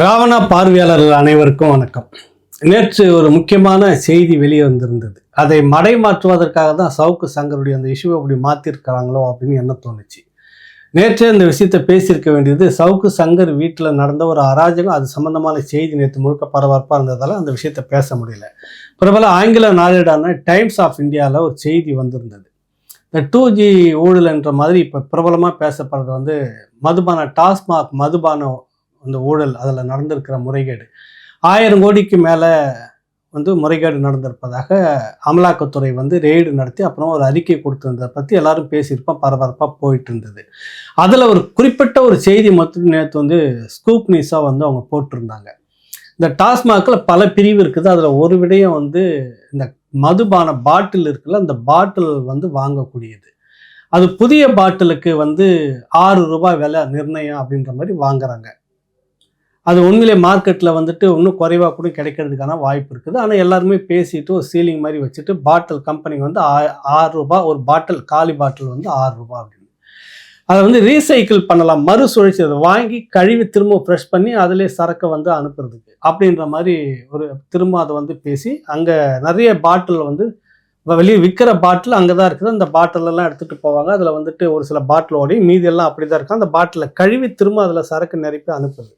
ராவணா பார்வையாளர்கள் அனைவருக்கும் வணக்கம். நேற்று ஒரு முக்கியமான செய்தி வெளியே வந்திருந்தது அதை மடை மாற்றுவதற்காக தான் சவுக்கு சங்கருடைய அந்த இஷ்யூவை அப்படி மாற்றிருக்கிறாங்களோ அப்படின்னு என்ன தோணுச்சு? நேற்றே இந்த விஷயத்தை பேசியிருக்க வேண்டியது சவுக்கு சங்கர் வீட்டில் நடந்த ஒரு அராஜகம் அது சம்பந்தமான செய்தி நேற்று முழுக்க பரபரப்பாக இருந்ததால் அந்த விஷயத்தை பேச முடியல. பிரபல ஆங்கில நாளேடான டைம்ஸ் ஆஃப் இந்தியாவில் ஒரு செய்தி வந்திருந்தது. இந்த டூ ஜி ஊழல் என்ற மாதிரி இப்போ பிரபலமாக பேசப்படுறது வந்து மதுபான டாஸ்மாக் மதுபானம் அந்த ஊழல் அதில் நடந்திருக்கிற முறைகேடு. ஆயிரம் கோடிக்கு மேலே வந்து முறைகேடு நடந்திருப்பதாக அமலாக்கத்துறை வந்து ரெய்டு நடத்தி அப்புறம் ஒரு அறிக்கை கொடுத்துருந்ததை பற்றி எல்லாரும் பேசியிருப்போம் பரபரப்பாக போயிட்டு இருந்தது அதில் ஒரு குறிப்பிட்ட ஒரு செய்தி மட்டும் நேற்று வந்து ஸ்கூப் நியூஸாக வந்து அவங்க போட்டிருந்தாங்க. இந்த டாஸ்மாகில் பல பிரிவு இருக்குது. அதில் ஒரு விடயம் வந்து இந்த மதுபான பாட்டில் இருக்குல்ல அந்த பாட்டில் வந்து வாங்கக்கூடியது. அது புதிய பாட்டிலுக்கு வந்து ஆறு ரூபாய் விலை நிர்ணயம் அப்படின்ற மாதிரி வாங்குறாங்க. அது உண்மையிலே மார்க்கெட்டில் வந்துட்டு இன்னும் குறைவாக கூட கிடைக்கிறதுக்கான வாய்ப்பு இருக்குது. ஆனால் எல்லாருமே பேசிட்டு ஒரு சீலிங் மாதிரி வச்சுட்டு பாட்டில் கம்பெனி வந்து ஆ- ஆறு ரூபாய் ஒரு பாட்டில் காலி பாட்டில் வந்து ஆறு ரூபாய் அப்படின்னு. அதை வந்து ரீசைக்கிள் பண்ணலாம். மறுசுழற்சி அதை வாங்கி கழுவி திரும்ப ஃப்ரெஷ் பண்ணி அதிலே சரக்கை வந்து அனுப்புறதுக்கு அப்படின்ற மாதிரி ஒரு திரும்ப அதை வந்து பேசி அங்கே நிறைய பாட்டில் வந்து வெளியே விற்கிற பாட்டில் அங்கே தான் இருக்குது. அந்த பாட்டிலெல்லாம் எடுத்துகிட்டு போவாங்க. அதில் வந்துட்டு ஒரு சில பாட்டிலோடையும் மீதி எல்லாம் அப்படி தான் இருக்கும். அந்த பாட்டிலை கழுவி திரும்ப அதில் சரக்கு நிரப்பி அனுப்புது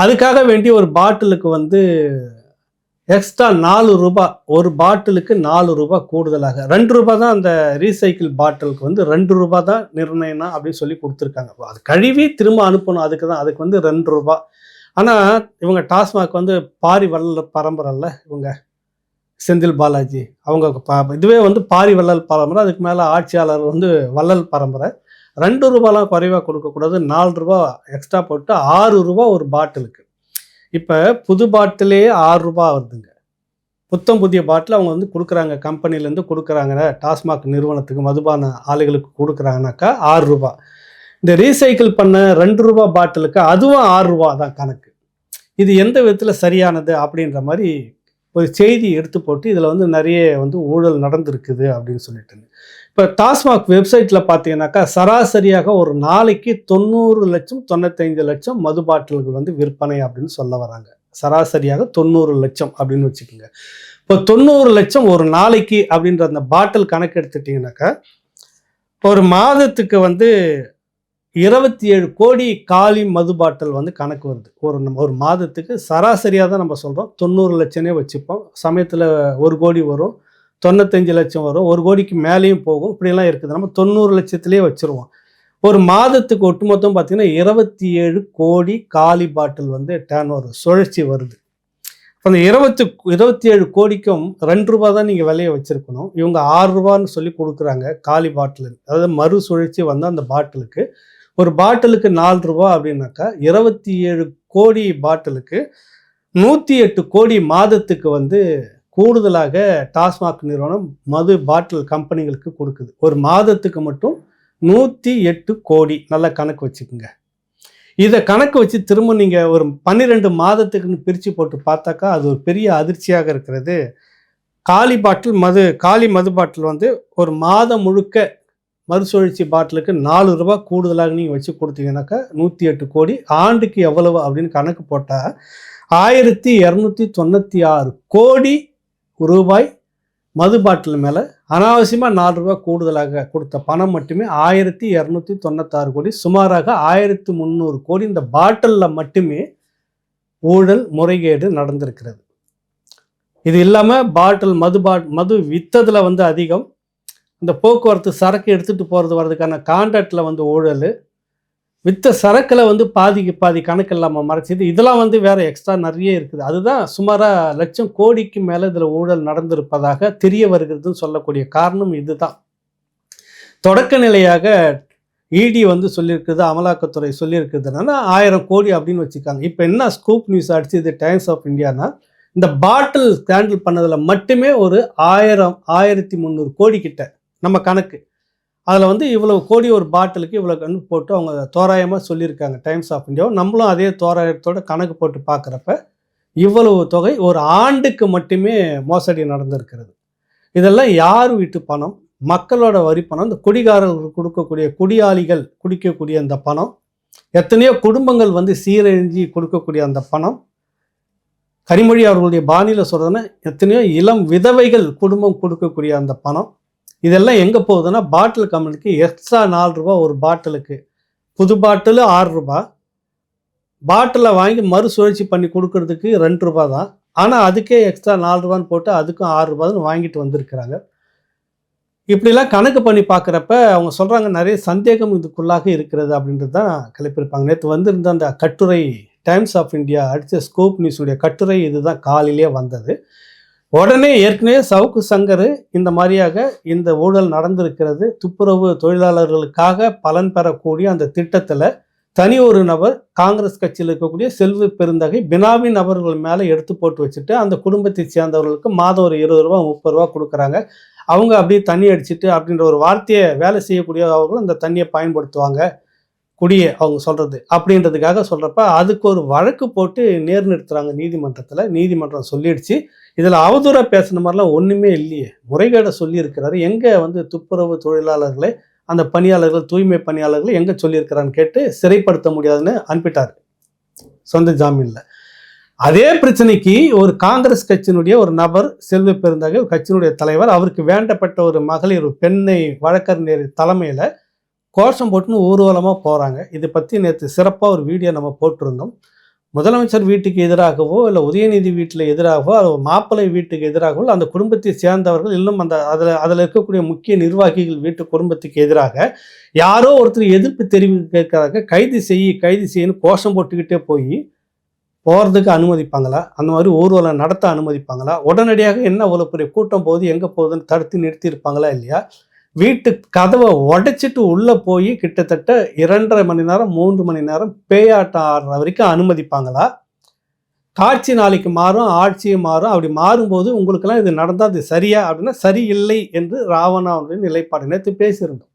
அதுக்காக வேண்டிய ஒரு பாட்டிலுக்கு வந்து எக்ஸ்ட்ரா நாலு ரூபாய் ஒரு பாட்டிலுக்கு நாலு ரூபாய் கூடுதலாக. ரெண்டு ரூபாய் தான் அந்த ரீசைக்கிள் பாட்டிலுக்கு வந்து ரெண்டு ரூபாய் தான் நிர்ணயம்னா அப்படின்னு சொல்லி கொடுத்துருக்காங்க. அது கழுவி திரும்ப அனுப்பணும். அதுக்கு தான் அதுக்கு வந்து ரெண்டு ரூபாய் ஆனால் இவங்க டாஸ்மாக் வந்து பாரி வள்ளல் பரம்பரைல்ல இவங்க செந்தில் பாலாஜி. அவங்க ப- இதுவே வந்து பாரி வள்ளல் பரம்பரை. அதுக்கு மேலே ஆட்சியாளர் வந்து வள்ளல் பரம்பரை. ரெண்டு ரூபாலாம் குறைவாக கொடுக்கக்கூடாது நாலு ரூபா எக்ஸ்ட்ரா போட்டு ஆறு ரூபா ஒரு பாட்டிலுக்கு. இப்போ புது பாட்டிலே ஆறு ரூபா வருதுங்க. புத்தம் புதிய பாட்டில் அவங்க வந்து கொடுக்குறாங்க கம்பெனிலேருந்து கொடுக்குறாங்க டாஸ்மாக் நிறுவனத்துக்கு மதுபான ஆலைகளுக்கு கொடுக்குறாங்கனாக்கா ஆறு ரூபா. இந்த ரீசைக்கிள் பண்ண ரெண்டு ரூபா பாட்டிலுக்கு அதுவும் ஆறு ரூபா தான் கணக்கு. இது எந்த விதத்தில் சரியானது அப்படின்ற மாதிரி ஒரு செய்தி எடுத்து போட்டு இதில் வந்து நிறைய வந்து ஊழல் நடந்திருக்குது அப்படின்னு சொல்லிட்டு இப்போ டாஸ்மாக் வெப்சைட்டில் பார்த்தீங்கன்னாக்கா சராசரியாக ஒரு நாளைக்கு தொண்ணூறு லட்சம் தொண்ணூத்தைந்து லட்சம் மது பாட்டில்கள் வந்து விற்பனை அப்படின்னு சொல்ல வராங்க. சராசரியாக தொண்ணூறு லட்சம் அப்படின்னு வச்சுக்கோங்க. இப்போ தொண்ணூறு லட்சம் ஒரு நாளைக்கு அப்படின்ற அந்த பாட்டில் கணக்கு எடுத்துட்டிங்கனாக்கா ஒரு மாதத்துக்கு வந்து இருபத்தி ஏழு கோடி காலி மது பாட்டில் வந்து கணக்கு வருது. ஒரு நம்ம ஒரு மாதத்துக்கு சராசரியாக தான் நம்ம சொல்கிறோம் தொண்ணூறு லட்சமே வச்சுப்போம். சமயத்தில் ஒரு கோடி வரும். தொண்ணூத்தஞ்சு லட்சம் வரும். ஒரு கோடிக்கு மேலேயும் போகும். இப்படியெல்லாம் இருக்குது. நம்ம தொண்ணூறு லட்சத்துலேயே வச்சுருவோம். ஒரு மாதத்துக்கு ஒட்டுமொத்தம் பார்த்திங்கன்னா இருபத்தி ஏழு கோடி காலி பாட்டில் வந்து டேன் ஓவர் சுழற்சி வருது. அந்த இருபத்தி இருபத்தி ஏழு கோடிக்கும் ரெண்டு ரூபா தான் நீங்கள் விலையை வச்சுருக்கணும். இவங்க ஆறு ரூபான்னு சொல்லி கொடுக்குறாங்க காலி பாட்டில் அதாவது மறுசுழற்சி வந்து அந்த பாட்டிலுக்கு. ஒரு பாட்டிலுக்கு நாலு ரூபா அப்படின்னாக்கா இருபத்தி ஏழு கோடி பாட்டிலுக்கு நூற்றி எட்டு கோடி மாதத்துக்கு வந்து கூடுதலாக டாஸ்மாக் நிறுவனம் மது பாட்டில் கம்பெனிகளுக்கு கொடுக்குது. ஒரு மாதத்துக்கு மட்டும் நூற்றி எட்டு கோடி. நல்ல கணக்கு வச்சுக்கோங்க. இதை கணக்கு வச்சு திரும்ப நீங்கள் ஒரு பன்னிரெண்டு மாதத்துக்குன்னு பிரித்து போட்டு பார்த்தாக்கா அது ஒரு பெரிய அதிர்ச்சியாக இருக்கிறது. காலி பாட்டில் மது காலி மது பாட்டில் வந்து ஒரு மாதம் முழுக்க மறுசுழற்சி பாட்டிலுக்கு நாலு ரூபா கூடுதலாக நீங்கள் வச்சு கொடுத்தீங்கன்னாக்கா நூற்றி எட்டு கோடி. ஆண்டுக்கு எவ்வளவு அப்படின்னு கணக்கு போட்டால் ஆயிரத்தி இரநூத்தி தொண்ணூற்றி ஆறு கோடி ரூபாய் மது பாட்டில் மேலே அனாவசியமாக நாலு ரூபாய் கூடுதலாக கொடுத்த பணம் மட்டுமே ஆயிரத்தி இரநூத்தி தொண்ணூத்தாறு கோடி சுமாராக ஆயிரத்தி முந்நூறு கோடி இந்த பாட்டிலில் மட்டுமே ஊழல் முறைகேடு நடந்திருக்கிறது. இது இல்லாமல் பாட்டில் மது பாட் மது விற்றதில் வந்து அதிகம். இந்த போக்குவரத்து சரக்கு எடுத்துகிட்டு போகிறது வர்றதுக்கான கான்ட்ராக்டில் வந்து ஊழல். விற்ற சரக்கில் வந்து பாதிக்கு பாதி கணக்கு இல்லாமல் மறைச்சிது இதெல்லாம் வந்து வேறு எக்ஸ்ட்ரா நிறைய இருக்குது. அதுதான் சுமாராக லட்சம் கோடிக்கு மேலே இதில் ஊழல் நடந்திருப்பதாக தெரிய வருகிறதுன்னு சொல்லக்கூடிய காரணம் இதுதான். தொடக்க நிலையாக இடி வந்து சொல்லியிருக்குது அமலாக்கத்துறை சொல்லியிருக்குதுன்னா ஆயிரம் கோடி அப்படின்னு வச்சுக்காங்க. இப்போ என்ன ஸ்கூப் நியூஸ் அடிச்சது டைம்ஸ் ஆஃப் இந்தியானா இந்த பாட்டில் ஸ்கேண்டில் பண்ணதில் மட்டுமே ஒரு ஆயிரம் ஆயிரத்தி முந்நூறு கோடி கிட்ட நம்ம கணக்கு. அதில் வந்து இவ்வளவு கோடி ஒரு பாட்டிலுக்கு இவ்வளோ கண் போட்டு அவங்க தோராயமாக சொல்லியிருக்காங்க டைம்ஸ் ஆஃப் இந்தியாவும் நம்மளும் அதே தோராயத்தோட கணக்கு போட்டு பார்க்குறப்ப இவ்வளவு தொகை ஒரு ஆண்டுக்கு மட்டுமே மோசடி நடந்திருக்கிறது. இதெல்லாம் யார் வீட்டு பணம்? மக்களோட வரி பணம். இந்த குடிகாரர்களுக்கு கொடுக்கக்கூடிய குடியாளிகள் குடிக்கக்கூடிய அந்த பணம். எத்தனையோ குடும்பங்கள் வந்து சீரழிஞ்சி கொடுக்கக்கூடிய அந்த பணம். கனிமொழி அவர்களுடைய பாணியில் சொல்கிறதுன்னா எத்தனையோ இளம் விதவைகள் குடும்பம் கொடுக்கக்கூடிய அந்த பணம். இதெல்லாம் எங்கே போகுதுன்னா பாட்டில் கம்பெனிக்கு எக்ஸ்ட்ரா நாலு ரூபா ஒரு பாட்டிலுக்கு புது பாட்டில் ஆறு ரூபா பாட்டிலை வாங்கி மறுசுழற்சி பண்ணி கொடுக்கறதுக்கு ரெண்டு ரூபா தான். ஆனால் அதுக்கே எக்ஸ்ட்ரா நாலு ரூபான்னு போட்டு அதுக்கும் ஆறு ரூபான்னு வாங்கிட்டு வந்திருக்கிறாங்க. இப்படிலாம் கணக்கு பண்ணி பார்க்குறப்ப அவங்க சொல்கிறாங்க நிறைய சந்தேகம் இதுக்குள்ளாக இருக்கிறது அப்படின்றது தான் கிளப்பியிருப்பாங்க நேற்று வந்திருந்த அந்த கட்டுரை டைம்ஸ் ஆஃப் இந்தியா அடுத்த ஸ்கோப் நியூஸுடைய கட்டுரை இதுதான் காலையிலே வந்தது. உடனே ஏற்கனவே சவுக்கு சங்கர் இந்த மாதிரியாக இந்த ஊழல் நடந்திருக்கிறது. துப்புரவு தொழிலாளர்களுக்காக பலன் பெறக்கூடிய அந்த திட்டத்தில் தனி ஒரு நபர் காங்கிரஸ் கட்சியில் இருக்கக்கூடிய செல்வ பெருந்தகை பினாமி நபர்கள் மேலே எடுத்து போட்டு வச்சுட்டு அந்த குடும்பத்தை சேர்ந்தவர்களுக்கு மாதம் ஒரு இருபது ரூபா முப்பது ரூபா கொடுக்குறாங்க. அவங்க அப்படியே தண்ணி அடிச்சுட்டு அப்படின்ற ஒரு வார்த்தையை வேலை செய்யக்கூடிய அவர்களும் அந்த தண்ணியை பயன்படுத்துவாங்க. குடியை அவங்க சொல்கிறது அப்படின்றதுக்காக சொல்கிறப்ப அதுக்கு ஒரு வழக்கு போட்டு நேர் நிறுத்துகிறாங்க நீதிமன்றத்தில். நீதிமன்றம் சொல்லிடுச்சு. இதில் அவதூறாக பேசுன மாதிரிலாம் ஒன்றுமே இல்லையே. முறைகேடை சொல்லியிருக்கிறாரு. எங்கே வந்து துப்புரவு தொழிலாளர்களை அந்த பணியாளர்கள் தூய்மை பணியாளர்களை எங்கே சொல்லியிருக்கிறான்னு கேட்டு சிறைப்படுத்த முடியாதுன்னு அனுப்பிட்டார். சொந்த ஜாமீனில். அதே பிரச்சனைக்கு ஒரு காங்கிரஸ் கட்சியினுடைய ஒரு நபர் செல்வ பெருந்தகை கட்சியினுடைய தலைவர் அவருக்கு வேண்டப்பட்ட ஒரு மகளிர் ஒரு பெண்ணை வழக்கறிஞர் தலைமையில் கோஷம் போட்டுன்னு ஊர்வலமாக போகிறாங்க இதை பற்றி நேற்று சிறப்பாக ஒரு வீடியோ நம்ம போட்டிருந்தோம். முதலமைச்சர் வீட்டுக்கு எதிராகவோ இல்லை உதயநிதி வீட்டில் எதிராகவோ அது மாப்பிள்ளை வீட்டுக்கு எதிராகவோ அந்த குடும்பத்தை சேர்ந்தவர்கள் இன்னும் அந்த அதில் அதில் இருக்கக்கூடிய முக்கிய நிர்வாகிகள் வீட்டு குடும்பத்துக்கு எதிராக யாரோ ஒருத்தர் எதிர்ப்பு தெரிவிக்கிறதுக்காக கைது செய்ய கைது செய்யணும்னு கோஷம் போட்டுக்கிட்டே போய் போகிறதுக்கு அனுமதிப்பாங்களா? அந்த மாதிரி ஊர்வலம் நடத்த அனுமதிப்பாங்களா? உடனடியாக என்ன அவ்வளோ பெரிய கூட்டம் போகுது எங்கே போகுதுன்னு தடுத்து நிறுத்தி இருப்பாங்களா இல்லையா? வீட்டு கதவை உடைச்சிட்டு உள்ளே போய் கிட்டத்தட்ட இரண்டரை மணி நேரம் மூன்று மணி நேரம் பேயாட்டம் ஆடுற வரைக்கும் அனுமதிப்பாங்களா? காட்சி நாளைக்கு மாறும் ஆட்சியும் மாறும். அப்படி மாறும்போது உங்களுக்கெல்லாம் இது நடந்தால் அது சரியா? அப்படின்னா சரியில்லை என்று ராவணாவுடைய நிலைப்பாடு. நேற்று பேசியிருந்தோம்.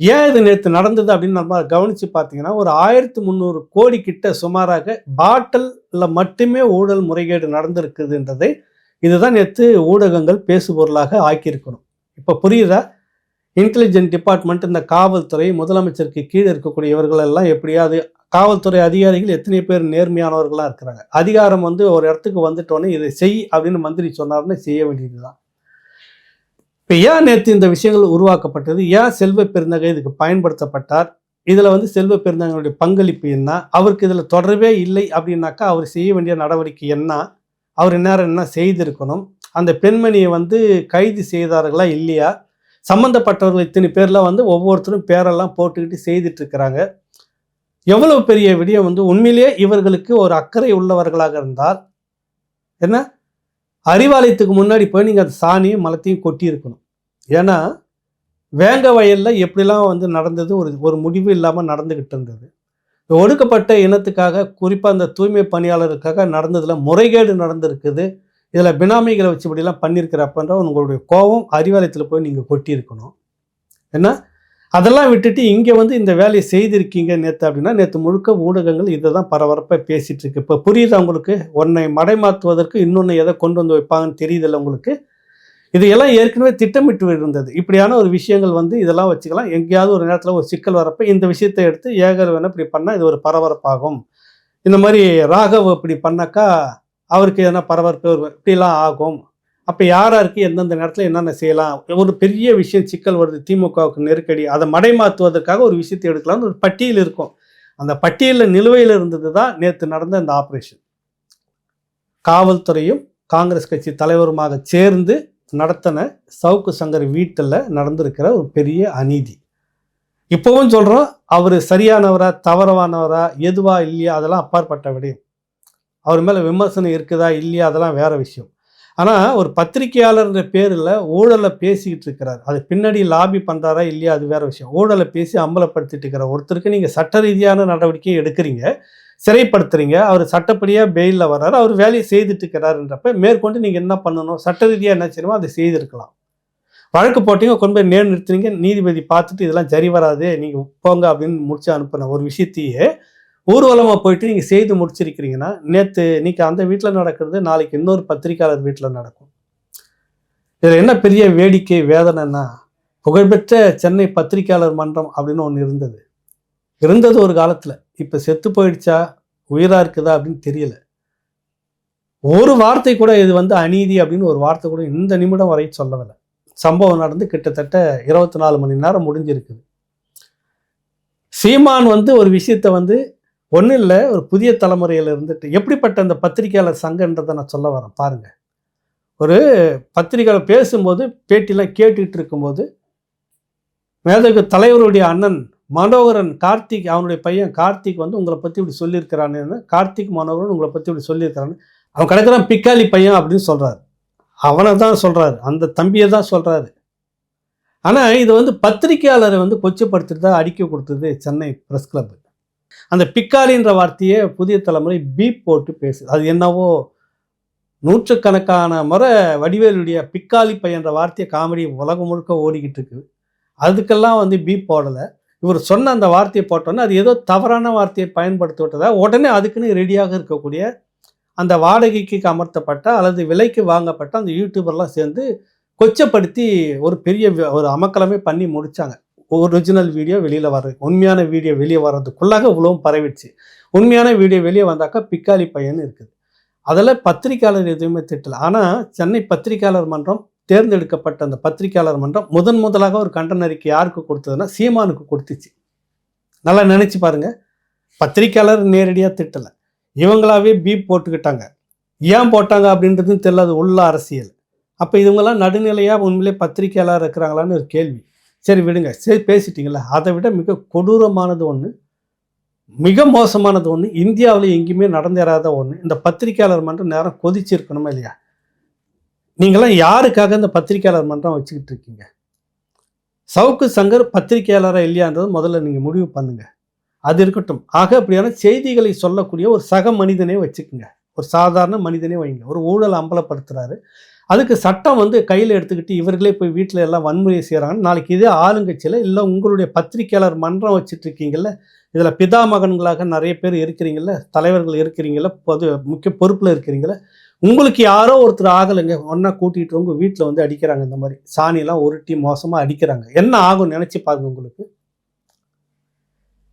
ஏன் இது நேற்று நடந்தது அப்படின்னு நம்ம கவனித்து பார்த்தீங்கன்னா ஒரு ஆயிரத்தி முந்நூறு கோடி கிட்ட சுமாராக பாட்டலில் மட்டுமே ஊழல் முறைகேடு நடந்திருக்குதுன்றதை இதுதான் நேற்று ஊடகங்கள் பேசுபொருளாக ஆக்கியிருக்கணும். இப்போ புரியுதா? இன்டெலிஜென்ட் டிபார்ட்மெண்ட் இந்த காவல்துறை முதலமைச்சருக்கு கீழே இருக்கக்கூடிய இவர்கள் எல்லாம் எப்படியாவது காவல்துறை அதிகாரிகள் எத்தனை பேர் நேர்மையானவர்களாக இருக்கிறாங்க. அதிகாரம் வந்து ஒரு இடத்துக்கு வந்துட்டோன்னே இதை செய் அப்படின்னு மந்திரி சொன்னார்னு செய்ய வேண்டியது தான் இப்போ ஏன் நேற்று இந்த விஷயங்கள் உருவாக்கப்பட்டது? ஏன் செல்வ பெருந்தகை இதுக்கு பயன்படுத்தப்பட்டார்? இதில் வந்து செல்வ பெருந்தகனுடைய பங்களிப்பு என்ன? அவருக்கு இதில் தொடர்பே இல்லை அப்படின்னாக்கா அவர் செய்ய வேண்டிய நடவடிக்கை என்ன? அவர் நேரம் என்ன செய்திருக்கணும்? அந்த பெண்மணியை வந்து கைது செய்தார்களா இல்லையா? சம்மந்தப்பட்டவர்கள் இத்தனை பேர்லாம் வந்து ஒவ்வொருத்தரும் பேரெல்லாம் போட்டுக்கிட்டு செய்துட்டு இருக்கிறாங்க எவ்வளவு பெரிய விடியம் வந்து உண்மையிலேயே இவர்களுக்கு ஒரு அக்கறை உள்ளவர்களாக இருந்தால் என்ன? அறிவாலயத்துக்கு முன்னாடி போய் நீங்கள் அந்த சாணியும் மலத்தையும் கொட்டி இருக்கணும் ஏன்னா வேங்க வயலில் எப்படிலாம் வந்து நடந்தது ஒரு ஒரு முடிவு இல்லாமல் நடந்துக்கிட்டு இருந்தது ஒடுக்கப்பட்ட இனத்துக்காக குறிப்பாக அந்த தூய்மை பணியாளருக்காக நடந்ததில் முறைகேடு நடந்திருக்குது. இதில் பினாமிகளை வச்சு இப்படிலாம் பண்ணியிருக்கிறப்பன்ற உங்களுடைய கோபம் அறிவாலயத்தில் போய் நீங்கள் கொட்டியிருக்கணும். என்ன? அதெல்லாம் விட்டுட்டு இங்கே வந்து இந்த வேலையை செய்திருக்கீங்க நேற்று அப்படின்னா நேற்று முழுக்க ஊடகங்கள் இதை தான் பரபரப்பாக பேசிகிட்டு இருக்கு இப்போ புரியுது உங்களுக்கு? ஒன்றை மடைமாற்றுவதற்கு இன்னொன்று எதை கொண்டு வந்து வைப்பாங்கன்னு தெரியுதில்ல உங்களுக்கு? இதையெல்லாம் ஏற்கனவே திட்டமிட்டு இருந்தது. இப்படியான ஒரு விஷயங்கள் வந்து இதெல்லாம் வச்சுக்கலாம். எங்கேயாவது ஒரு நேரத்தில் ஒரு சிக்கல் வரப்போ இந்த விஷயத்தை எடுத்து ஏகர் வேணா இப்படி பண்ணால் இது ஒரு பரபரப்பாகும். இந்த மாதிரி ராகவ் இப்படி பண்ணாக்கா அவருக்கு எதனா பரபரப்பு இப்படிலாம் ஆகும். அப்போ யார் யாருக்கு எந்தெந்த நேரத்தில் என்னென்ன செய்யலாம்? ஒரு பெரிய விஷயம் சிக்கல் வருது திமுகவுக்கு நெருக்கடி. அதை மடைமாற்றுவதற்காக ஒரு விஷயத்தை எடுக்கலாம்னு ஒரு பட்டியல் இருக்கும். அந்த பட்டியலில் நிலுவையில் இருந்தது தான் நேற்று நடந்த இந்த ஆப்ரேஷன். காவல்துறையும் காங்கிரஸ் கட்சி தலைவருமாக சேர்ந்து நடத்தின சவுக்கு சங்கர் வீட்டில் நடந்திருக்கிற ஒரு பெரிய அநீதி. இப்போவும் சொல்கிறோம் அவர் சரியானவரா தவறவானவரா எதுவா இல்லையா அதெல்லாம் அப்பாற்பட்ட விடயம். அவர் மேலே விமர்சனம் இருக்குதா இல்லையா அதெல்லாம் வேற விஷயம். ஆனால் ஒரு பத்திரிகையாளர்ன்ற பேரில் ஊழலை பேசிக்கிட்டு இருக்கிறார். அது பின்னாடி லாபி பண்ணுறாரா இல்லையா அது வேற விஷயம். ஊழலை பேசி அம்பலப்படுத்திட்டு இருக்கிற ஒருத்தருக்கு நீங்கள் சட்ட ரீதியான நடவடிக்கை எடுக்கிறீங்க சிறைப்படுத்துறீங்க அவர் சட்டப்படியாக பெயிலில் வர்றாரு அவர் வேலையை செய்துட்டு இருக்கிறாருன்றப்ப மேற்கொண்டு நீங்கள் என்ன பண்ணணும்? சட்ட ரீதியாக என்ன செய்யணுமோ அதை செய்திருக்கலாம். வழக்கு போட்டீங்க கொண்டு போய் நேர் நிறுத்துறீங்க நீதிபதி பார்த்துட்டு இதெல்லாம் சரி வராது நீங்கள் போங்க அப்படின்னு முடிச்சு அனுப்பின ஒரு விஷயத்தையே ஊர்வலமாக போயிட்டு நீங்கள் செய்து முடிச்சிருக்கிறீங்கன்னா நேற்று இன்னைக்கு அந்த வீட்டில் நடக்கிறது நாளைக்கு இன்னொரு பத்திரிக்கையாளர் வீட்டில் நடக்கும். இதில் என்ன பெரிய வேடிக்கை வேதனைன்னா புகழ்பெற்ற சென்னை பத்திரிக்கையாளர் மன்றம் அப்படின்னு ஒன்று இருந்தது. இருந்தது ஒரு காலத்தில். இப்போ செத்து போயிடுச்சா உயிராக இருக்குதா அப்படின்னு தெரியல. ஒரு வார்த்தை கூட இது வந்து அநீதி அப்படின்னு ஒரு வார்த்தை கூட இந்த நிமிடம் வரை சொல்லவில்லை. சம்பவம் நடந்து கிட்டத்தட்ட இருபத்தி நாலு மணி நேரம் முடிஞ்சிருக்குது. சீமான் வந்து ஒரு விஷயத்தை வந்து ஒன்றும் இல்லை ஒரு புதிய தலைமுறையில் இருந்துட்டு எப்படிப்பட்ட அந்த பத்திரிகையாளர் சங்கன்றதை நான் சொல்ல வரேன். பாருங்கள் ஒரு பத்திரிகையாளர் பேசும்போது பேட்டிலாம் கேட்டுக்கிட்டு இருக்கும்போது மேதகு தலைவருடைய அண்ணன் மனோகரன் கார்த்திக் அவனுடைய பையன் கார்த்திக் வந்து உங்களை பற்றி இப்படி சொல்லியிருக்கிறான்னு கார்த்திக் மனோகரன் உங்களை பற்றி இப்படி சொல்லியிருக்கிறான்னு அவன் கிடைக்கிறான் பிக்காலி பையன் அப்படின்னு சொல்கிறாரு அவனை தான் சொல்கிறாரு அந்த தம்பியை தான் சொல்கிறாரு ஆனால் இது வந்து பத்திரிகையாளரை வந்து கொச்சப்படுத்திட்டு தான் அடிக்க கொடுத்தது சென்னை ப்ரெஸ் கிளப்பு. அந்த பிக்காலின்ற வார்த்தையை புதிய தலைமுறை பீப் போட்டு பேசுது. அது என்னவோ நூற்றுக்கணக்கான முறை வடிவேலுடைய பிக்காலி பையன்ற வார்த்தையை காமெடி உலகம் முழுக்க ஓடிக்கிட்டு இருக்குது. அதுக்கெல்லாம் வந்து பீப் போடலை. இவர் சொன்ன அந்த வார்த்தையை போட்டோன்னே அது ஏதோ தவறான வார்த்தையை பயன்படுத்தி விட்டதா உடனே அதுக்குன்னு ரெடியாக இருக்கக்கூடிய அந்த வாடகைக்கு அமர்த்தப்பட்ட அல்லது விலைக்கு வாங்கப்பட்ட அந்த யூடியூபர்லாம் சேர்ந்து கொச்சப்படுத்தி ஒரு பெரிய ஒரு அமக்கலமே பண்ணி முடித்தாங்க ஒரிஜினல் வீடியோ வெளியில் வர்றது உண்மையான வீடியோ வெளியே வர்றதுக்குள்ளாக இவ்வளவும் பரவிடுச்சு. உண்மையான வீடியோ வெளியே வந்தாக்கா பிக்காலி பையன் இருக்குது. அதில் பத்திரிக்கையாளர் எதுவுமே திட்டல. ஆனால் சென்னை பத்திரிக்கையாளர் மன்றம் தேர்ந்தெடுக்கப்பட்ட அந்த பத்திரிக்கையாளர் மன்றம் முதன் முதலாக ஒரு கண்டன அறிக்கை யாருக்கு கொடுத்ததுன்னா சீமானுக்கு கொடுத்துச்சு. நல்லா நினச்சி பாருங்கள் பத்திரிக்கையாளர் நேரடியாக திட்டலை. இவங்களாவே பீப் போட்டுக்கிட்டாங்க. ஏன் போட்டாங்க அப்படின்றதும் தெரியல அது உள்ள அரசியல். அப்போ இவங்கெல்லாம் நடுநிலையாக உண்மையிலே பத்திரிக்கையாளர் இருக்கிறாங்களான்னு ஒரு கேள்வி. சரி விடுங்க. சரி பேசிட்டீங்களா அதை விட மிக கொடூரமானது ஒன்று மிக மோசமானது ஒன்று இந்தியாவில் எங்கேயுமே நடந்தேறாத ஒன்று இந்த பத்திரிக்கையாளர் மன்றம் நேரம் கொதிச்சிருக்கணுமா இல்லையா? நீங்களாம் யாருக்காக இந்த பத்திரிக்கையாளர் மன்றம் வச்சுக்கிட்டு இருக்கீங்க? சவுக்கு சங்கர் பத்திரிக்கையாளராக இல்லையான்றது முதல்ல நீங்கள் முடிவு பண்ணுங்கள் அது இருக்கட்டும். ஆக அப்படியான செய்திகளை சொல்லக்கூடிய ஒரு சக மனிதனே வச்சுக்கோங்க. ஒரு சாதாரண மனிதனே வைங்க. ஒரு ஊழல் அம்பலப்படுத்துகிறாரு அதுக்கு சட்டம் வந்து கையில் எடுத்துக்கிட்டு இவர்களே போய் வீட்டில் எல்லாம் வன்முறையை செய்கிறாங்க நாளைக்கு இதே ஆளுங்கட்சியில் இல்லை உங்களுடைய பத்திரிக்கையாளர் மன்றம் வச்சுட்டு இருக்கீங்கல்ல இதில் பிதா மகன்களாக நிறைய பேர் இருக்கிறீங்கல்ல தலைவர்கள் இருக்கிறீங்கள பொது முக்கிய பொறுப்பில் இருக்கிறீங்கள உங்களுக்கு யாரோ ஒருத்தர் ஆகலைங்க. ஒன்றா கூட்டிகிட்டு உங்கள் வீட்டில் வந்து அடிக்கிறாங்க இந்த மாதிரி. சாணியெல்லாம் உருட்டி மோசமாக அடிக்கிறாங்க. என்ன ஆகும் நினச்சி பாருங்க உங்களுக்கு.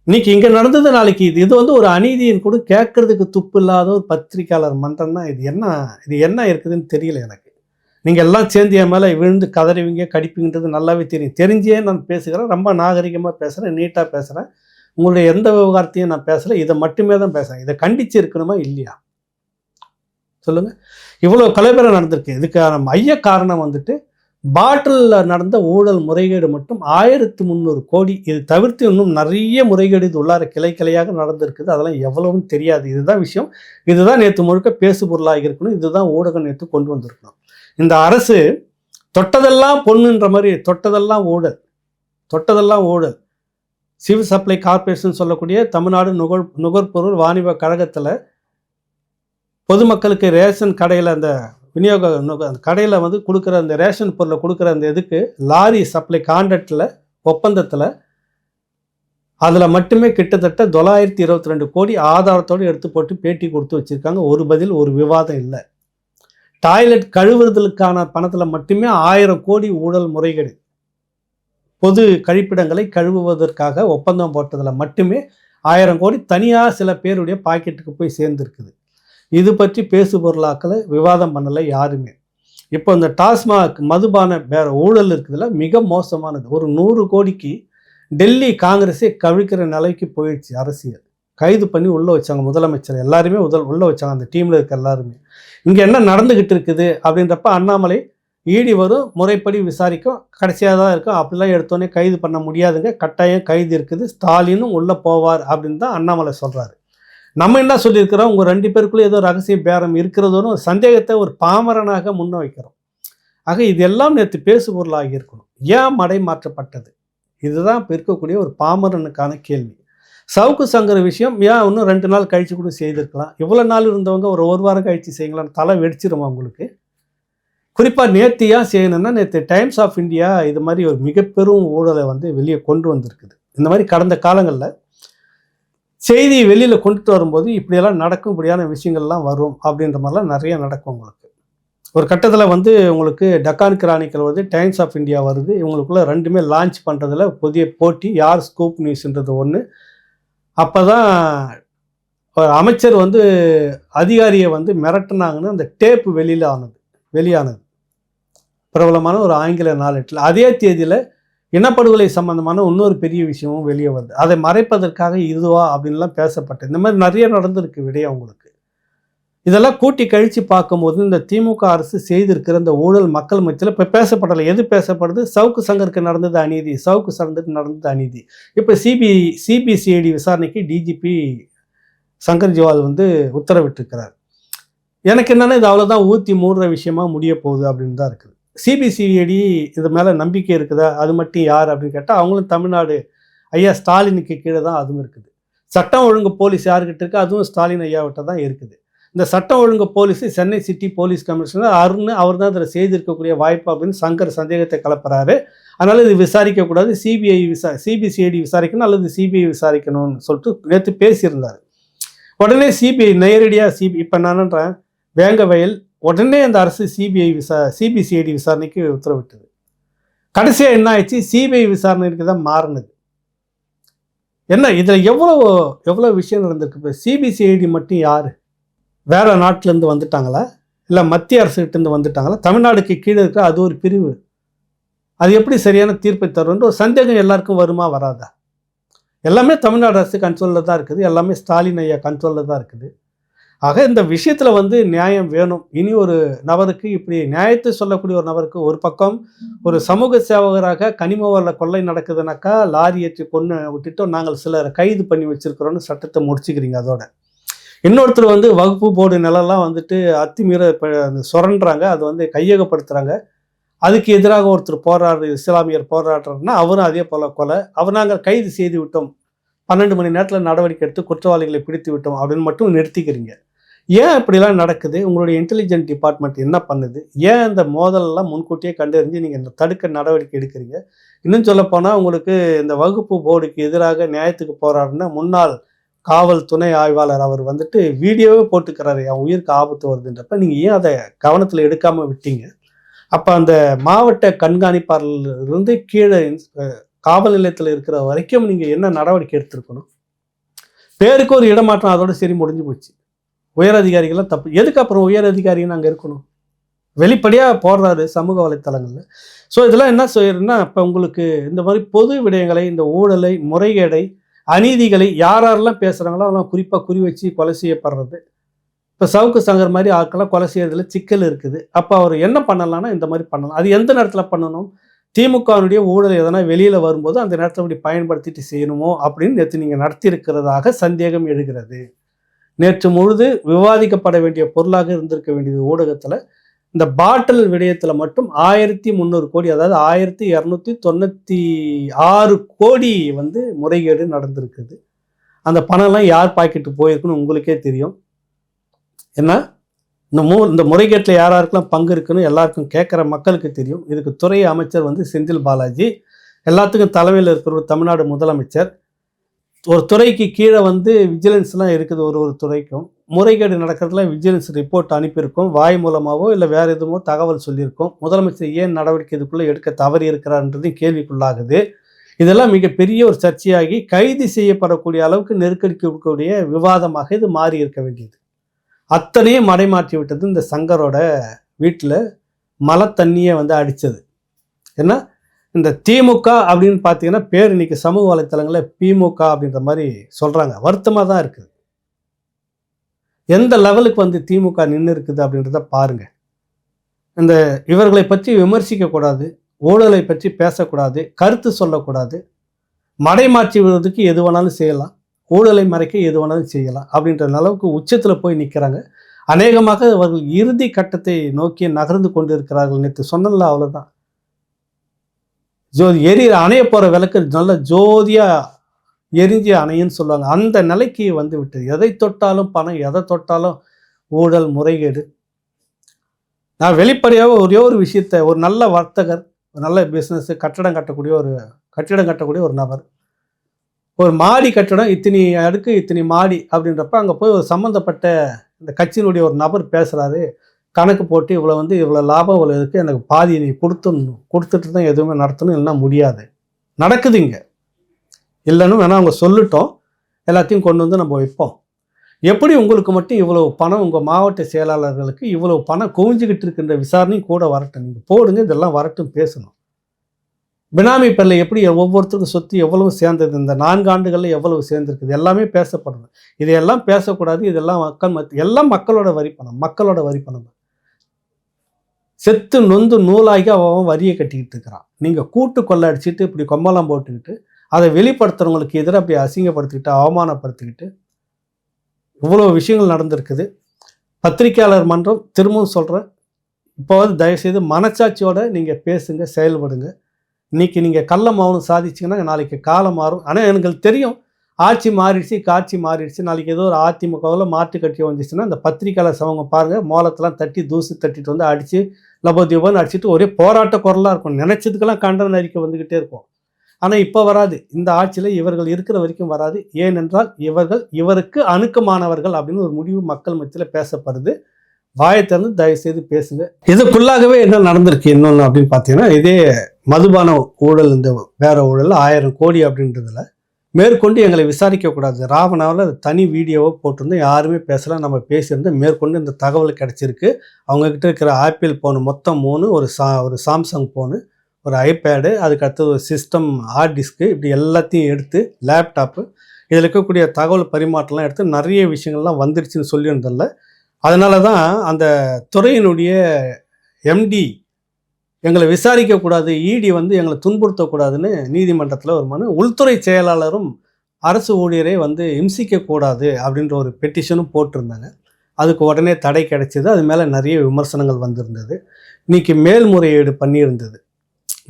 இன்னைக்கு இங்கே நடந்தது நாளைக்கு இது. இது வந்து ஒரு அநீதியின் கூட. கேட்கறதுக்கு துப்பு இல்லாத ஒரு பத்திரிக்கையாளர் மன்றம்னா இது என்ன இது என்ன இருக்குதுன்னு தெரியல எனக்கு. நீங்கள் எல்லாம் சேர்ந்து என் மேலே விழுந்து கதறிவீங்க கடிப்பீங்கன்றது நல்லாவே தெரியும். தெரிஞ்சே நான் பேசுகிறேன் ரொம்ப நாகரிகமாக பேசுகிறேன் நீட்டாக பேசுகிறேன். உங்களுடைய எந்த விவகாரத்தையும் நான் பேசலை இதை மட்டுமே தான் பேசுகிறேன். இதை கண்டிச்சு இருக்கணுமா? இல்லையா? சொல்லுங்கள் இவ்வளோ கலைபெற நடந்திருக்கு. இதுக்கான மைய காரணம் வந்துட்டு பாட்டிலில் நடந்த ஊழல் முறைகேடு மட்டும் ஆயிரத்து முந்நூறு கோடி. இது தவிர்த்து இன்னும் நிறைய முறைகேடு இது உள்ளார கிளை கிளையாக நடந்திருக்குது. அதெல்லாம் எவ்வளவும் தெரியாது. இதுதான் விஷயம். இதுதான் நேற்று முழுக்க பேசு பொருளாக இருக்கணும். இதுதான் ஊடகம் நேற்று கொண்டு வந்திருக்கணும். இந்த அரசு தொட்டதெல்லாம் பொண்ணுன்ற மாதிரி தொட்டதெல்லாம் ஊழல். தொட்டதெல்லாம் ஊழல். சிவில் சப்ளை கார்ப்பரேஷன் சொல்லக்கூடிய தமிழ்நாடு நுகர் நுகர்பொருள் வாணிப கழகத்தில் பொதுமக்களுக்கு ரேஷன் கடையில் அந்த விநியோக நுக- அந்த கடையில் வந்து கொடுக்குற அந்த ரேஷன் பொருளை கொடுக்குற அந்த இதுக்கு லாரி சப்ளை கான்ட்ராக்டில் ஒப்பந்தத்தில் அதில் மட்டுமே கிட்டத்தட்ட தொள்ளாயிரத்தி இருபத்தி ரெண்டு கோடி ஆதாரத்தோடு எடுத்து போட்டு பேட்டி கொடுத்து வச்சுருக்காங்க. ஒரு பதில் ஒரு விவாதம் இல்லை. டாய்லெட் கழுவுறதுக்கான பணத்தில் மட்டுமே ஆயிரம் கோடி ஊழல் முறைகேடு. பொது கழிப்பிடங்களை கழுவுவதற்காக ஒப்பந்தம் போட்டதில் மட்டுமே ஆயிரம் கோடி தனியாக சில பேருடைய பாக்கெட்டுக்கு போய் சேர்ந்துருக்குது. இது பற்றி பேசு பொருளாக்களை விவாதம் பண்ணலை யாருமே. இப்போ இந்த டாஸ்மாக் மதுபான வேற ஊழல் இருக்குதுல மிக மோசமானது. ஒரு நூறு கோடிக்கு டெல்லி காங்கிரஸே கவிழ்க்கிற நிலைக்கு போயிடுச்சு அரசியல். கைது பண்ணி உள்ளே வச்சாங்க முதலமைச்சர். எல்லாருமே உதல் உள்ளே வச்சாங்க அந்த டீமில் இருக்க எல்லாருமே. இங்கே என்ன நடந்துக்கிட்டு இருக்குது அப்படின்றப்ப அண்ணாமலை ஈடி வரும் முறைப்படி விசாரிக்கும் கடைசியாக தான் இருக்கும். அப்படிலாம் எடுத்தோன்னே கைது பண்ண முடியாதுங்க. கட்டாயம் கைது இருக்குது. ஸ்டாலினும் உள்ளே போவார் அப்படின்னு தான் அண்ணாமலை சொல்கிறாரு நம்ம என்ன சொல்லியிருக்கிறோம்? உங்கள் ரெண்டு பேருக்குள்ளே ஏதோ ரகசிய பேரம் இருக்கிறதோன்னு ஒரு சந்தேகத்தை ஒரு பாமரனாக முன்ன வைக்கிறோம். ஆக இதெல்லாம் நேற்று பேசு இருக்கணும். ஏன் மடை மாற்றப்பட்டது? இதுதான் இப்போ இருக்கக்கூடிய ஒரு பாமரனுக்கான கேள்வி. சவுக்கு சங்கர விஷயம் ஏன் இன்னும் ரெண்டு நாள் கழித்து கூட செய்திருக்கலாம்? இவ்வளோ நாள் இருந்தவங்க ஒரு ஒரு வாரம் கழித்து செய்யலாம் தலை வெடிச்சிருமா உங்களுக்கு? குறிப்பாக நேற்று ஏன் செய்யணும்னா நேற்று டைம்ஸ் ஆஃப் இந்தியா இது மாதிரி ஒரு மிகப்பெரும் ஊழலை வந்து வெளியே கொண்டு வந்திருக்குது. இந்த மாதிரி கடந்த காலங்களில் செய்தி வெளியில் கொண்டுட்டு வரும்போது இப்படியெல்லாம் நடக்கும் இப்படியான விஷயங்கள்லாம் வரும் அப்படின்ற மாதிரிலாம் நிறைய நடக்கும் உங்களுக்கு. ஒரு கட்டத்தில் வந்து உங்களுக்கு டக்கான் கிரானிக்கல் வருது டைம்ஸ் ஆஃப் இந்தியா வருது. இவங்களுக்குள்ள ரெண்டுமே லான்ச் பண்ணுறதுல புதிய போட்டி யார் ஸ்கூப் நியூஸ்ன்றது ஒன்று அப்போ தான் அமைச்சர் வந்து அதிகாரியை வந்து மிரட்டினாங்கன்னு அந்த டேப்பு வெளியில் ஆனது வெளியானது. பிரபலமான ஒரு ஆங்கில நாளேட்டில். அதே தேதியில் இனப்படுகொலை சம்பந்தமான இன்னொரு பெரிய விஷயமும் வெளியே வருது. அதை மறைப்பதற்காக இதுவா அப்படின்லாம் பேசப்பட்டது. இந்த மாதிரி நிறைய நடந்திருக்கு விடயம் அவங்களுக்கு இதெல்லாம் கூட்டி கழித்து பார்க்கும்போது இந்த திமுக அரசு செய்திருக்கிற இந்த ஊழல் மக்கள் மத்தியில் இப்போ பேசப்படலை. எது பேசப்படுது? சவுக்கு சங்கருக்கு நடந்தது அநீதி. சவுக்கு சங்கருக்கு நடந்தது அநீதி. இப்போ சிபி சிபிசிஐடி விசாரணைக்கு டிஜிபி சங்கர் ஜிவால் வந்து உத்தரவிட்டிருக்கிறார். எனக்கு என்னன்னா இது அவ்வளோதான் ஊற்றி மூடுற விஷயமா முடிய போகுது அப்படின்னு தான் இருக்குது. சிபிசிஐடி இது மேலே நம்பிக்கை இருக்குதா? அது மட்டும் யார் அப்படின்னு கேட்டால் அவங்களும் தமிழ்நாடு ஐயா ஸ்டாலினுக்கு கீழே தான் அதுவும் இருக்குது. சட்டம் ஒழுங்கு போலீஸ் யாருக்கிட்ட இருக்கு அதுவும் ஸ்டாலின் ஐயாவிட்ட தான் இருக்குது. இந்த சட்டம் ஒழுங்கு police Chennai city police commissioner Arun அவர் தான் அதில் செய்திருக்கக்கூடிய வாய்ப்பு அப்படின்னு சங்கர் சந்தேகத்தை கலப்புறாரு அதனால் இது விசாரிக்கக்கூடாது சிபிஐ விசா சிபிசிஐடி விசாரிக்கணும் அல்லது சிபிஐ விசாரிக்கணும்னு சொல்லிட்டு நேற்று பேசியிருந்தார். உடனே சிபிஐ நேரடியாக சிபி இப்போ நான்ன்றேன் வேங்க வயல் உடனே அந்த அரசு சிபிஐ விசா சிபிசிஐடி விசாரணைக்கு உத்தரவிட்டது. கடைசியாக என்ன ஆயிடுச்சு? சிபிஐ விசாரணைக்கு தான் மாறினது. என்ன இதில் எவ்வளோ எவ்வளோ விஷயம் நடந்திருக்கு? இப்போ சிபிசிஐடி மட்டும் யார்? வேறு நாட்டிலேருந்து வந்துட்டாங்களா? இல்லை மத்திய அரசுகிட்டேருந்து வந்துட்டாங்களா? தமிழ்நாடுக்கு கீழே இருக்க அது ஒரு பிரிவு. அது எப்படி சரியான தீர்ப்பை தரும்ன்ற ஒரு சந்தேகம் எல்லாருக்கும் வருமா வராதா? எல்லாமே தமிழ்நாடு அரசு கண்ட்ரோலில் தான் இருக்குது. எல்லாமே ஸ்டாலின் ஐயா கண்ட்ரோலில் தான் இருக்குது. ஆக இந்த விஷயத்தில் வந்து நியாயம் வேணும். இனி ஒரு நபருக்கு இப்படி நியாயத்தை சொல்லக்கூடிய ஒரு நபருக்கு ஒரு பக்கம் ஒரு சமூக சேவகராக கனிம கொள்ளை நடக்குதுனாக்கா லாரி ஏற்றி கொண்டு விட்டுட்டு நாங்கள் சிலரை கைது பண்ணி வச்சுருக்கிறோன்னு சட்டத்தை முடிச்சுக்கிறீங்க அதோட. இன்னொருத்தர் வந்து வகுப்பு போர்டு நிலம்லாம் வந்துட்டு அத்துமீற சுரண்டுறாங்க. அது வந்து கையகப்படுத்துகிறாங்க அதுக்கு எதிராக ஒருத்தர் போராடு இஸ்லாமியர் போராடுறாருன்னா அவரும் அதே போல கொலை. அவர் நாங்கள் கைது செய்து விட்டோம். பன்னெண்டு மணி நேரத்தில் நடவடிக்கை எடுத்து குற்றவாளிகளை பிடித்து விட்டோம் அப்படின்னு மட்டும் நிறுத்திக்கிறீங்க. ஏன் இப்படிலாம் நடக்குது? உங்களுடைய இன்டெலிஜென்ட் டிபார்ட்மெண்ட் என்ன பண்ணுது? ஏன் இந்த மோதலெல்லாம் முன்கூட்டியே கண்டறிஞ்சு நீங்கள் இந்த தடுக்க நடவடிக்கை எடுக்கிறீங்க? இன்னும் சொல்லப்போனால் உங்களுக்கு இந்த வகுப்பு போர்டுக்கு எதிராக நியாயத்துக்கு போராடின முன்னாள் காவல் துணை ஆய்வாளர் அவர் வந்துட்டு வீடியோவே போட்டுக்கிறாரு என் உயிருக்கு ஆபத்து வருதுன்றப்ப நீங்கள் ஏன் அதை கவனத்தில் எடுக்காமல் விட்டீங்க? அப்போ அந்த மாவட்ட கண்காணிப்பாளர்லேருந்து கீழே காவல் நிலையத்தில் இருக்கிற வரைக்கும் நீங்கள் என்ன நடவடிக்கை எடுத்திருக்கணும்? பேருக்கு ஒரு இடமாற்றம் அதோட சரி முடிஞ்சு போச்சு. உயர் அதிகாரிகள்லாம் தப்பு எதுக்கு அப்புறம் உயர் அதிகாரின்னு அங்கே இருக்கணும்? வெளிப்படையாக போடுறாரு சமூக வலைத்தளங்களில். ஸோ இதெல்லாம் என்ன செய்யறதுன்னா இப்போ உங்களுக்கு இந்த மாதிரி பொது விடயங்களை இந்த ஊழலை முறைகேடை அநீதிகளை யார் யாரெல்லாம் பேசுகிறாங்களோ அவெல்லாம் குறிப்பாக குறி வச்சு கொலை செய்யப்படுறது. இப்போ சவுக்கு சங்கர் மாதிரி ஆட்கள்லாம் கொலை செய்யறதுல சிக்கல் இருக்குது. அப்போ அவர் என்ன பண்ணலாம்னா இந்த மாதிரி பண்ணலாம். அது எந்த நேரத்தில் பண்ணணும்? திமுகவினுடைய ஊழல் எதனா வெளியில் வரும்போது அந்த நேரத்தில் அப்படி பயன்படுத்திட்டு செய்யணுமோ அப்படின்னு நேற்று நீங்கள் நடத்தியிருக்கிறதாக சந்தேகம் எழுகிறது. நேற்று முழுது விவாதிக்கப்பட வேண்டிய பொருளாக இருந்திருக்க வேண்டியது ஊடகத்தில் இந்த பாட்டில் விடயத்தில் மட்டும் ஆயிரத்தி முந்நூறு கோடி அதாவது ஆயிரத்தி இரநூத்தி தொண்ணூற்றி ஆறு கோடி வந்து முறைகேடு நடந்திருக்குது. அந்த பணம்லாம் யார் பாக்கெட்டு போயிருக்குன்னு உங்களுக்கே தெரியும். என்ன? இந்த மூ இந்த முறைகேட்டில் யார் பங்கு இருக்குன்னு எல்லாருக்கும் கேட்குற மக்களுக்கு தெரியும். இதுக்கு துறை அமைச்சர் வந்து செந்தில் பாலாஜி எல்லாத்துக்கும் தலைமையில் இருக்கிற ஒரு தமிழ்நாடு முதலமைச்சர். ஒரு துறைக்கு கீழே வந்து விஜிலன்ஸ்லாம் இருக்குது ஒரு ஒரு துறைக்கும். முறைகேடு நடக்கிறதுல விஜிலன்ஸ் ரிப்போர்ட் அனுப்பியிருக்கோம். வாய் மூலமாகவோ இல்லை வேறு எதுவோ தகவல் சொல்லியிருக்கோம். முதலமைச்சர் ஏன் நடவடிக்கை இதுக்குள்ளே எடுக்க தவறி இருக்கிறார்ன்றதையும் கேள்விக்குள்ளாகுது. இதெல்லாம் மிகப்பெரிய ஒரு சர்ச்சையாகி கைது செய்யப்படக்கூடிய அளவுக்கு நெருக்கடிக்கு கொடுக்கக்கூடிய விவாதமாக இது மாறி இருக்க வேண்டியது. அத்தனையும் மடைமாற்றி விட்டது இந்த சங்கரோட வீட்டில் மழை தண்ணியை வந்து அடித்தது ஏன்னா இந்த திமுக அப்படின்னு பார்த்தீங்கன்னா பேர் இன்னைக்கு சமூக வலைத்தளங்களில் பிமுக அப்படின்ற மாதிரி சொல்கிறாங்க வருத்தமாக தான் இருக்குது. எந்த லெவலுக்கு வந்து திமுக நின்று இருக்குது அப்படின்றத பாருங்கள் இந்த இவர்களை பற்றி விமர்சிக்கக்கூடாது ஊழலை பற்றி பேசக்கூடாது கருத்து சொல்லக்கூடாது மடைமாற்றி விடுறதுக்கு எது வேணாலும் செய்யலாம் ஊழலை மறைக்க எது வேணாலும் செய்யலாம் அப்படின்ற அளவுக்கு உச்சத்தில் போய் நிற்கிறாங்க அநேகமாக அவர்கள் இறுதி கட்டத்தை நோக்கி நகர்ந்து கொண்டு இருக்கிறார்கள் நேற்று சொன்னல அவ்வளோதான் ஜோதி எரிய அணைய போகிற விளக்கு நல்ல ஜோதியாக எரிஞ்சி அணைன்னு சொல்லுவாங்க. அந்த நிலைக்கு வந்து விட்டது. எதை தொட்டாலும் பணம் எதை தொட்டாலும் ஊழல் முறைகேடு. நான் வெளிப்படையாக ஒரே ஒரு விஷயத்த ஒரு நல்ல வர்த்தகர் ஒரு நல்ல பிஸ்னஸ் கட்டடம் கட்டக்கூடிய ஒரு கட்டிடம் கட்டக்கூடிய ஒரு நபர். ஒரு மாடி கட்டடம் இத்தனி அடுக்கு இத்தனி மாடி அப்படின்றப்ப அங்கே போய் ஒரு சம்மந்தப்பட்ட இந்த கட்சியினுடைய ஒரு நபர் பேசுகிறாரு கணக்கு போட்டு இவ்வளோ வந்து இவ்வளோ லாபம் இவ்வளோ இருக்குது எனக்கு பாதி நீ கொடுத்துடணும் கொடுத்துட்டு தான் எதுவுமே நடத்தணும் இல்லைன்னா முடியாது. நடக்குது இங்கே. இல்லைன்னு வேணால் அவங்க சொல்லிட்டோம். எல்லாத்தையும் கொண்டு வந்து நம்ம வைப்போம். எப்படி உங்களுக்கு மட்டும் இவ்வளவு பணம் உங்கள் மாவட்ட செயலாளர்களுக்கு இவ்வளவு பணம் குவிஞ்சுக்கிட்டு இருக்கின்ற விசாரணையும் கூட வரட்டும். நீங்கள் போடுங்க இதெல்லாம் வரட்டும் பேசணும். பினாமி பேரில் எப்படி ஒவ்வொருத்தருக்கும் சொத்து எவ்வளவு சேர்ந்தது இந்த நான்கு ஆண்டுகளில் எவ்வளவு சேர்ந்துருக்குது எல்லாமே பேசப்படுது இதையெல்லாம் பேசக்கூடாது இதெல்லாம் மக்கள் மத்தி எல்லாம் மக்களோட வரி பணம் மக்களோட வரி பணம் செத்து நொந்து நூலாகி அவன் வரியை கட்டிக்கிட்டு இருக்கிறான். நீங்கள் கூட்டு கொள்ளை அடிச்சுட்டு இப்படி கொம்பலாம் போட்டுக்கிட்டு அதை வெளிப்படுத்துறவங்களுக்கு எதிராக அப்படி அசிங்கப்படுத்திக்கிட்டு அவமானப்படுத்திக்கிட்டு இவ்வளோ விஷயங்கள் நடந்திருக்குது. பத்திரிக்கையாளர் மன்றம் திரும்பவும் சொல்கிறேன் இப்போவாது தயவுசெய்து மனச்சாட்சியோடு நீங்கள் பேசுங்க செயல்படுங்க. இன்னைக்கு நீங்கள் கள்ள மௌனம் சாதிச்சிங்கன்னா நாளைக்கு காலம் மாறும். ஆனால் எனக்கு தெரியும் ஆட்சி மாறிடுச்சு காட்சி மாறிடுச்சு. நாளைக்கு ஏதோ ஒரு அதிமுகவில் மாற்று கட்சி வந்துச்சுன்னா அந்த பத்திரிக்கையாளர் சமங்க பாருங்கள் மோலத்தெல்லாம் தட்டி தூசு தட்டிட்டு வந்து அடித்து லபோதீபம்னு அடிச்சுட்டு ஒரே போராட்ட குரலாக இருக்கும். நினச்சதுக்கெல்லாம் கண்டன அறிக்கை வந்துக்கிட்டே இருக்கும். ஆனால் இப்போ வராது. இந்த ஆட்சியில் இவர்கள் இருக்கிற வரைக்கும் வராது. ஏனென்றால் இவர்கள் இவருக்கு அணுக்கமானவர்கள் அப்படின்னு ஒரு முடிவு மக்கள் மத்தியில் பேசப்படுது. வாயை திறந்து தயவு செய்து பேசுங்க. இதுக்குள்ளாகவே என்ன நடந்திருக்கு? இன்னொன்று அப்படின்னு பார்த்தீங்கன்னா இதே மதுபான ஊழல் இந்த வேற ஊழல் ஆயிரம் கோடி அப்படின்றதுல மேற்கொண்டு எங்களை விசாரிக்கக்கூடாது ராவணாவில் தனி வீடியோவை போட்டிருந்தோம் யாருமே பேசலாம் நம்ம பேசியிருந்தோம் மேற்கொண்டு இந்த தகவல் கிடச்சிருக்கு. அவங்கக்கிட்ட இருக்கிற ஆப்பிள் ஃபோனு மொத்தம் மூணு ஒரு சா ஒரு சாம்சங் ஃபோனு ஒரு ஐபேடு அதுக்கு அடுத்தது ஒரு சிஸ்டம் ஹார்ட் டிஸ்க்கு இப்படி எல்லாத்தையும் எடுத்து லேப்டாப்பு இதில் இருக்கக்கூடிய தகவல் பரிமாற்றம்லாம் எடுத்து நிறைய விஷயங்கள்லாம் வந்துருச்சுன்னு சொல்லியிருந்ததில்ல அதனால தான் அந்த துறையினுடைய எம்டி எங்களை விசாரிக்கக்கூடாது இடி வந்து எங்களை துன்புறுத்தக்கூடாதுன்னு நீதிமன்றத்தில் ஒரு மனு உள்துறை செயலாளரும் அரசு ஊழியரை வந்து இம்சிக்கக்கூடாது அப்படின்ற ஒரு பெட்டிஷனும் போட்டிருந்தாங்க. அதுக்கு உடனே தடை கிடைச்சிது அது மேலே நிறைய விமர்சனங்கள் வந்திருந்தது. இன்றைக்கி மேல்முறையீடு பண்ணியிருந்தது.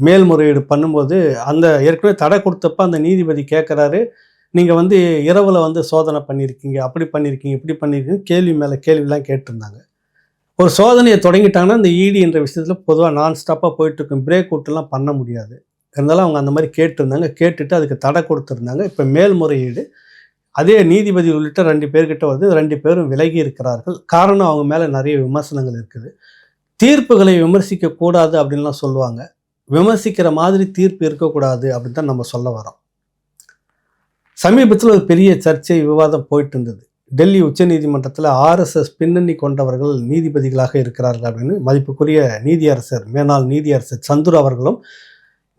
மேல்முறையீடு பண்ணும்போது அந்த ஏற்கனவே தடை கொடுத்தப்ப அந்த நீதிபதி கேட்குறாரு நீங்கள் வந்து இரவில் வந்து சோதனை பண்ணியிருக்கீங்க அப்படி பண்ணியிருக்கீங்க இப்படி பண்ணியிருக்கீங்க கேள்வி மேலே கேள்விலாம் கேட்டிருந்தாங்க. ஒரு சோதனையை தொடங்கிட்டாங்கன்னா இந்த இடி என்ற விஷயத்தில் பொதுவாக நான் ஸ்டாப்பாக போயிட்டுருக்கும். பிரேக் அவுட்லாம் பண்ண முடியாது. இருந்தாலும் அவங்க அந்த மாதிரி கேட்டிருந்தாங்க. கேட்டுட்டு அதுக்கு தடை கொடுத்துருந்தாங்க. இப்போ மேல்முறையீடு. அதே நீதிபதி உள்ளிட்ட ரெண்டு பேர்கிட்ட வந்து ரெண்டு பேரும் விலகி இருக்கிறார்கள். காரணம் அவங்க மேலே நிறைய விமர்சனங்கள் இருக்குது. தீர்ப்புகளை விமர்சிக்கக்கூடாது அப்படின்லாம் சொல்லுவாங்க. விமர்சிக்கிற மாதிரி தீர்ப்பு இருக்கக்கூடாது அப்படின்னு தான் நம்ம சொல்ல வரோம். சமீபத்தில் ஒரு பெரிய சர்ச்சை விவாதம் போயிட்டு இருந்தது. டெல்லி உச்சநீதிமன்றத்தில் ஆர்எஸ்எஸ் பின்னணி கொண்டவர்கள் நீதிபதிகளாக இருக்கிறார்கள் அப்படின்னு மதிப்புக்குரிய நீதியரசர் மேனாள் நீதியரசர் சந்துரு அவர்களும்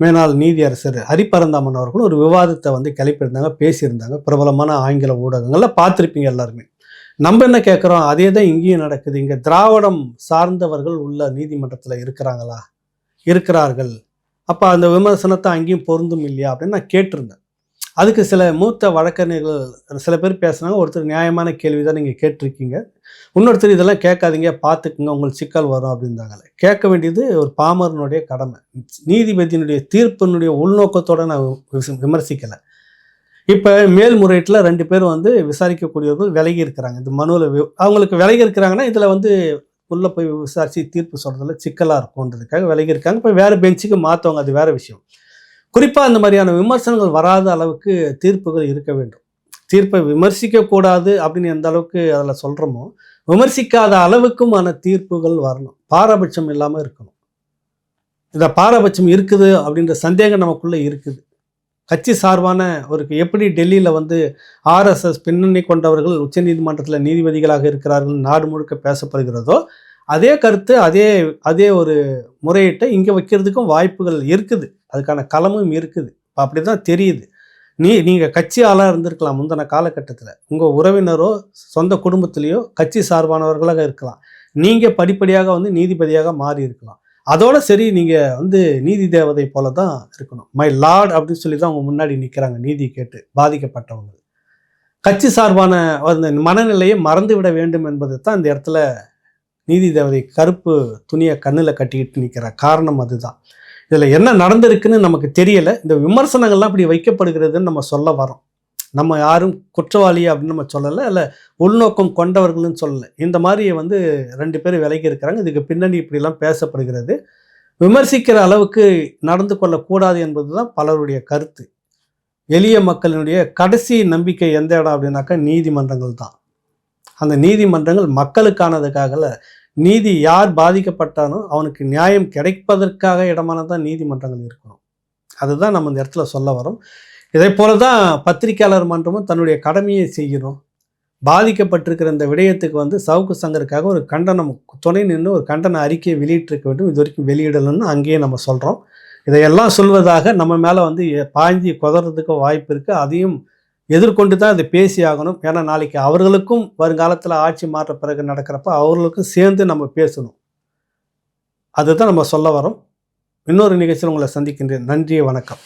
மேனாள் நீதியரசர் ஹரிபரந்தாமன் அவர்களும் ஒரு விவாதத்தை வந்து கிளப்பியிருந்தாங்க பேசியிருந்தாங்க. பிரபலமான ஆங்கில ஊடகங்களில் பார்த்துருப்பீங்க எல்லாருமே. நம்ம என்ன கேட்குறோம் அதே தான் இங்கேயும் நடக்குது. இங்கே திராவிடம் சார்ந்தவர்கள் உள்ள நீதிமன்றத்தில் இருக்கிறாங்களா? இருக்கிறார்கள். அப்போ அந்த விமர்சனத்தை அங்கேயும் பொருந்தும் இல்லையா அப்படின்னு நான் கேட்டிருந்தேன். அதுக்கு சில மூத்த வழக்கறிஞர்கள் சில பேர் பேசுனாங்க ஒருத்தர் நியாயமான கேள்வி தான் நீங்கள் கேட்டிருக்கீங்க. இன்னொருத்தர் இதெல்லாம் கேட்காதீங்க பார்த்துக்குங்க உங்களுக்கு சிக்கல் வரும் அப்படின்றாங்களே கேட்க வேண்டியது ஒரு பாமரனுடைய கடமை. நீதிபதியினுடைய தீர்ப்பினுடைய உள்நோக்கத்தோட நான் விமர்சிக்கலை. இப்போ மேல்முறையீட்டில் ரெண்டு பேர் வந்து விசாரிக்கக்கூடியவர்கள் விலகி இருக்கிறாங்க. இந்த மனுவில் அவங்களுக்கு விலகி இருக்கிறாங்கன்னா இதில் வந்து உள்ளே போய் விசாரித்து தீர்ப்பு சொல்கிறதுல சிக்கலாக இருக்கும்ன்றதுக்காக விலகி இருக்காங்க இப்போ வேறு பெஞ்சுக்கு மாற்றவங்க அது வேறு விஷயம். குறிப்பாக அந்த மாதிரியான விமர்சனங்கள் வராத அளவுக்கு தீர்ப்புகள் இருக்க வேண்டும். தீர்ப்பை விமர்சிக்கக்கூடாது அப்படின்னு எந்த அளவுக்கு அதில் சொல்கிறோமோ விமர்சிக்காத அளவுக்குமான தீர்ப்புகள் வரணும். பாரபட்சம் இல்லாமல் இருக்கணும். இந்த பாரபட்சம் இருக்குது அப்படின்ற சந்தேகம் நமக்குள்ளே இருக்குது. கட்சி சார்பான ஒரு எப்படி டெல்லியில் வந்து ஆர்எஸ்எஸ் பின்னணி கொண்டவர்கள் உச்சநீதிமன்றத்தில் நீதிபதிகளாக இருக்கிறார்கள் நாடு முழுக்க பேசப்படுகிறதோ அதே கருத்து அதே அதே ஒரு முறையிட்ட இங்கே வைக்கிறதுக்கும் வாய்ப்புகள் இருக்குது. அதுக்கான களமும் இருக்குது. இப்போ அப்படி தான் தெரியுது. நீ நீங்கள் கட்சி ஆளாக இருந்திருக்கலாம் முந்தின காலகட்டத்தில். உங்கள் உறவினரோ சொந்த குடும்பத்திலேயோ கட்சி சார்பானவர்களாக இருக்கலாம். நீங்கள் படிப்படியாக வந்து நீதிபதியாக மாறி இருக்கலாம் அதோட சரி நீங்கள் வந்து நீதி தேவதை போல தான் இருக்கணும். மை லார்ட் அப்படின்னு சொல்லி தான் அவங்க முன்னாடி நிற்கிறாங்க நீதி கேட்டு பாதிக்கப்பட்டவங்க. கட்சி சார்பான அந்த மனநிலையை மறந்து விட வேண்டும் என்பது தான் இந்த இடத்துல நீதி தேவதை கருப்பு துணியை கண்ணில் கட்டிக்கிட்டு நிற்கிற காரணம் அதுதான். இதில் என்ன நடந்திருக்குன்னு நமக்கு தெரியலை. இந்த விமர்சனங்கள்லாம் இப்படி வைக்கப்படுகிறதுன்னு நம்ம சொல்ல வரோம் நம்ம யாரும் குற்றவாளி அப்படின்னு நம்ம சொல்லலை இல்லை உள்நோக்கம் கொண்டவர்கள்னு சொல்லலை. இந்த மாதிரி வந்து ரெண்டு பேர் விலகி இருக்கிறாங்க. இதுக்கு பின்னணி இப்படிலாம் பேசப்படுகிறது. விமர்சிக்கிற அளவுக்கு நடந்து கொள்ளக்கூடாது என்பது தான் பலருடைய கருத்து. எளிய மக்களினுடைய கடைசி நம்பிக்கை எந்த இடம் அப்படின்னாக்கா நீதிமன்றங்கள் தான். அந்த நீதிமன்றங்கள் மக்களுக்கானதுக்காகல நீதி யார் பாதிக்கப்பட்டானோ அவனுக்கு நியாயம் கிடைப்பதற்காக இடமானதான் நீதிமன்றங்கள் இருக்கணும். அதுதான் நம்ம இந்த இடத்துல சொல்ல வரோம். இதே போல தான் பத்திரிக்கையாளர் மன்றமும் தன்னுடைய கடமையை செய்யணும் பாதிக்கப்பட்டிருக்கிற இந்த விடயத்துக்கு வந்து சவுக்கு சங்கருக்காக ஒரு கண்டனம் துணை நின்று ஒரு கண்டன அறிக்கையை வெளியிட்டிருக்க வேண்டும். இது வரைக்கும் வெளியிடலன்னு அங்கேயே நம்ம சொல்கிறோம் இதையெல்லாம் சொல்வதாக நம்ம மேலே வந்து எ- பாய்ஞ்சி குதறதுக்கு வாய்ப்பு இருக்குது அதையும் எதிர்கொண்டு தான் இதை பேசி ஆகணும். ஏன்னா நாளைக்கு அவர்களுக்கும் வருங்காலத்தில் ஆட்சி மாற்ற பிறகு நடக்கிறப்ப அவர்களுக்கும் சேர்ந்து நம்ம பேசணும். அதுதான் நம்ம சொல்ல வரோம். இன்னொரு நிகழ்ச்சியில் உங்களை சந்திக்கின்றேன். நன்றி வணக்கம்.